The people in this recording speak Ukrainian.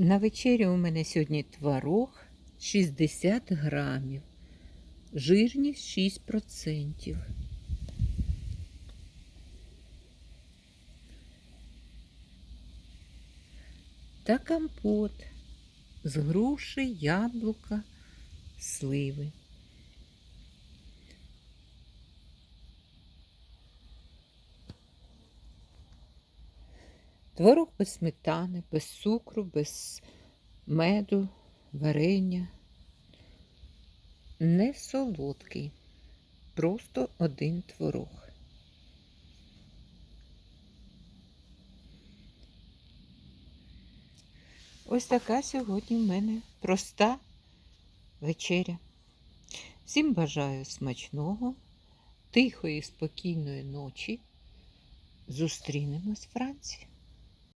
На вечерю у мене сьогодні творог 60 грамів, жирність 6%. Та компот з груші, яблука, сливи. Творог без сметани, без цукру, без меду, варення. Не солодкий, просто один творог. Ось така сьогодні в мене проста вечеря. Всім бажаю смачного, тихої, спокійної ночі. Зустрінемось в Франції.